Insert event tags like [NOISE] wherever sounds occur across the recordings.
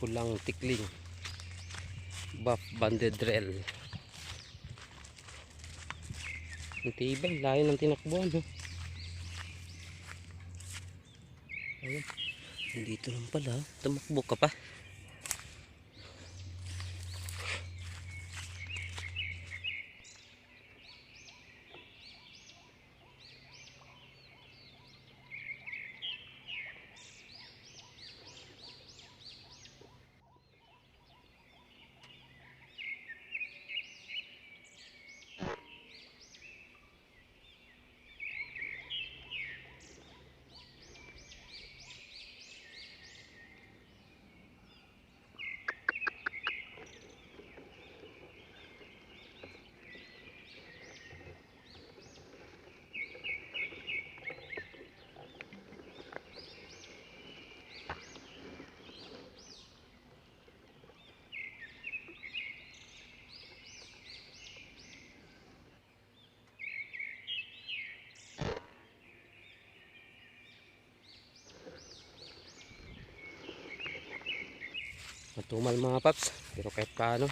pulang tikling. Buff banded rel ang tibay layo ng tinakbuhan no? ayun dito lang pala tumakbo ka pa matumal mga paps. Pero kahit paano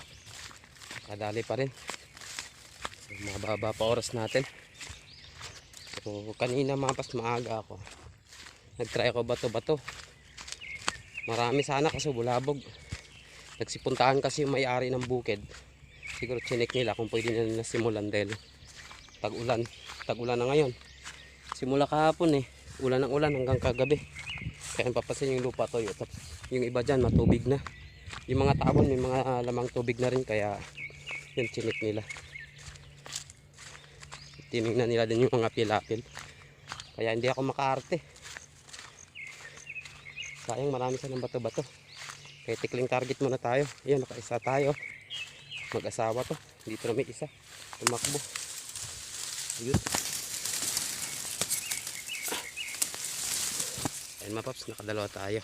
kadali pa rin. Mababa pa oras natin. So kanina mga paps maaga ako. Nagtry ako bato bato marami sana kaso bulabog. Nagsipuntahan kasi yung may-ari ng bukid. Siguro chinek nila kung pwede na nila simulan dahil tag ulan tag ulan na ngayon. Simula kahapon eh. Ulan ng ulan hanggang kagabi. Kaya papasin yung lupa toyo. Yung iba dyan matubig na yung mga tabon may mga lamang tubig na rin kaya yun chinik nila. Tinignan nila din yung mga pilapil kaya hindi ako makaarte. Sayang marami silang bato bato kaya tikling target muna tayo. Yun nakaisa tayo. Mag asawa to. Dito na may isa. Tumakbo. Yun ayun mga paps nakadalawa tayo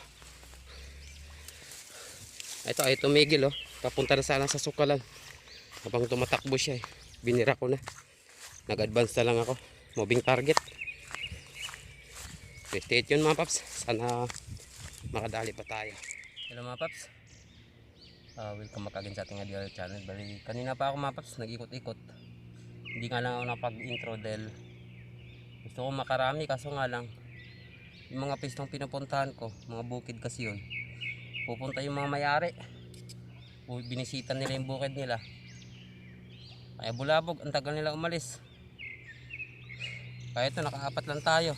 ito ay tumigil oh. Papunta na sana sa sukalan. Habang tumatakbo siya eh. Binira ko na. Nag-advance na lang ako. Moving target. Okay, stay tuned mga paps. Sana makadali pa tayo. Hello mga paps. Uh, welcome back again sa ating Adial channel. Bali, kanina pa ako mga paps. Nag-ikot-ikot. Hindi nga lang ako napag-intro dahil gusto ko makarami kaso nga lang yung mga pistong pinupuntahan ko, mga bukid kasi yun pupunta yung mga mayari. Binisita nila yung bukid nila. Kaya bulabog ang tagal nila umalis. Kaya ito nakaapat lang tayo.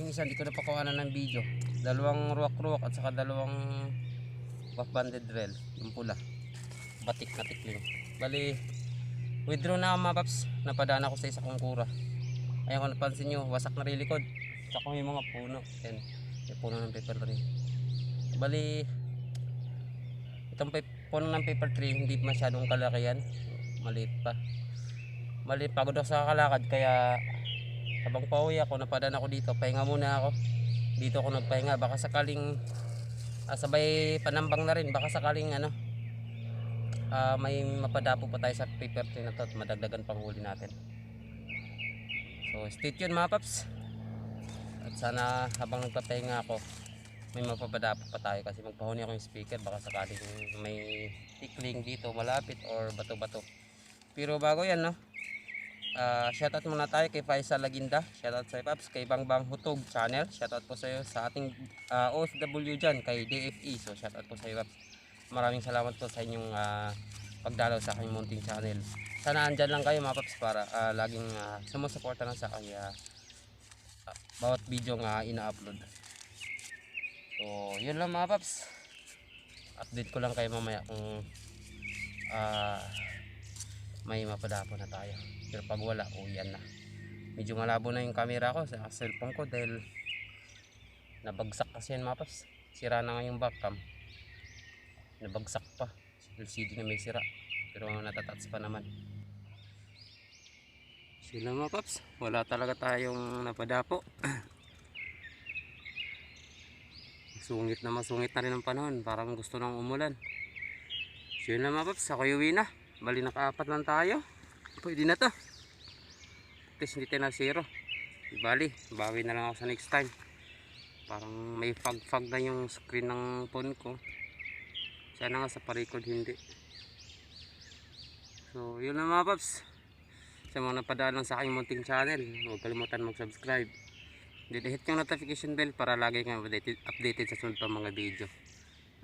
Yung isa hindi ko napakuhanan ng video. Dalawang ruwak ruwak at saka dalawang buff banded rail. Yung pula. Batik na tikling. Bali withdraw na ako mga paps. Napadaan ako sa isa kong kura ayun kung napansin nyo wasak na rin likod saka yung mga puno. Yan yung puno ng paper tree. Bali itong puno ng paper tree hindi masyadong kalaki yan. Maliit pa. Maliit pagod ako sa kalakad kaya habang pauwi ako napadaan ako dito. Pahinga muna ako. Dito ako nagpahinga. Baka sakaling ah, sabay panambang na rin. Baka sakaling ano ah, may mapadapo pa tayo sa paper tree na to at madagdagan pang huli natin. So stay tuned mga paps at sana habang nagpapahinga ako may mapapadapo pa tayo kasi magpahuni ako yung speaker. Baka sakaling may tikling dito malapit or bato-bato. Pero bago yan no? Uh, shoutout muna tayo kay Faisal Laginda. Shoutout sa Paps kay Bangbang Hutog channel. Shoutout po sa iyo sa ating uh, OFW dyan kay DFE so shoutout po sa iyo Paps. Maraming salamat po sa inyong uh, pagdalaw sa aking munting channel. Sana andyan lang kayo mga Paps para uh, laging uh, sumusuporta lang sa kanya bawat video nga ina-upload. So yun lang mga paps. Update ko lang kayo mamaya kung ah, may mapadapo na tayo. Pero pag wala oh yan na. Medyo malabo na yung camera ko sa cellphone ko dahil nabagsak kasi yan mga paps. Sira na nga yung backcam. Nabagsak pa. LCD na may sira. Pero natatats pa naman sila mga paps. Wala talaga tayong napadapo. [CLEARS THROAT] Sungit na masungit na rin ang panahon. Parang gusto nang umulan. So yun lang mga paps. Ako yuwi na bali nakaapat lang tayo. Pwede na to. At least hindi tayo na zero bali bawi na lang ako sa next time. Parang may fog-fog na yung screen ng phone ko. Sana nga sa parikod hindi. So, yun na mga paps. Sa mga napadaan lang sa aking munting channel, huwag kalimutan mag-subscribe. Hit yung notification bell para lagi kang updated, updated sa sunod pang mga video.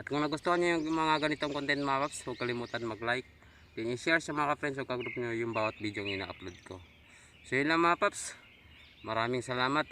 At kung nagustuhan nyo yung mga ganitong content mga paps, huwag kalimutan mag-like. Then i-share sa mga friends o ka-group nyo yung bawat video yung ina-upload ko. So yun lang mga paps. Maraming salamat.